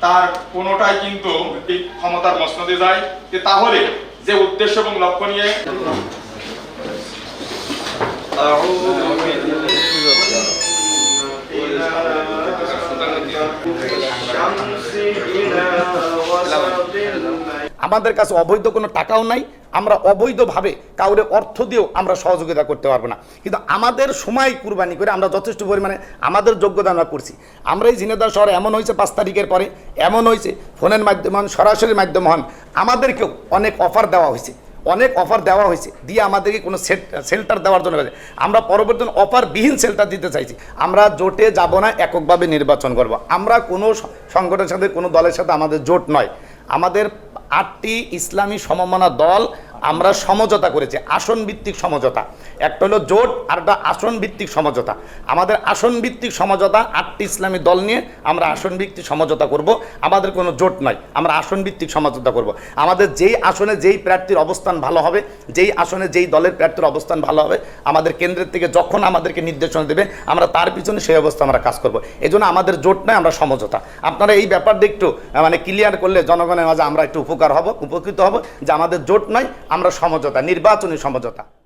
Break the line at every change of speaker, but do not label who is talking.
তার কোনোটাই কিন্তু এই ক্ষমতার মসনদে যায় যে তাহলে যে উদ্দেশ্য এবং লক্ষ্য নিয়ে
أعوذ بالله الشمس إلى وسط الليل
আমাদের কাছে অবৈধ কোনো টাকাও নাই, আমরা অবৈধভাবে কাউরে অর্থ দিয়েও আমরা সহযোগিতা করতে পারব না। কিন্তু আমাদের সময় কুরবানি করে আমরা যথেষ্ট পরিমাণে আমাদের যোগ্যতা আমরা করছি। আমরা এই ঝিনেদার শহরে এমন হয়েছে পাঁচ তারিখের পরে, এমন হয়েছে ফোনের মাধ্যমে হন, সরাসরি মাধ্যমে হন, আমাদেরকেও অনেক অফার দেওয়া হয়েছে। অনেক অফার দেওয়া হয়েছে, দিয়ে আমাদেরকে কোনো শেল্টার দেওয়ার জন্য। আমরা পরবর্তী অফারবিহীন শেল্টার দিতে চাইছি। আমরা জোটে যাব না, এককভাবে নির্বাচন করব। আমরা কোনো সংগঠনের সাথে, কোনো দলের সাথে আমাদের জোট নয়। আমাদের আটটি ইসলামী সমমনা দল আমরা সমঝোতা করেছি আসন ভিত্তিক সমঝোতা। একটা হলো জোট, আর একটা আসন ভিত্তিক সমঝোতা। আমাদের আসন ভিত্তিক সমঝোতা আটটি ইসলামী দল নিয়ে আমরা আসন ভিত্তিক সমঝোতা করব, আমাদের কোনো জোট নয় আমরা আসন ভিত্তিক সমঝোতা করব। আমাদের যেই আসনে যেই প্রার্থীর অবস্থান ভালো হবে, যেই আসনে যেই দলের প্রার্থীর অবস্থান ভালো হবে, আমাদের কেন্দ্রের থেকে যখন আমাদেরকে নির্দেশনা দেবে, আমরা তার পিছনে সেই অবস্থা আমরা কাজ করব। এই জন্য আমাদের জোট নয় আমরা সমঝোতা। আপনারা এই ব্যাপারটা একটু মানে ক্লিয়ার করলে জনগণের মাঝে আমরা একটু উপকার হব উপকৃত হব যে আমাদের জোট নয় আমরা সমঝোতা নির্বাচনী সমঝোতা।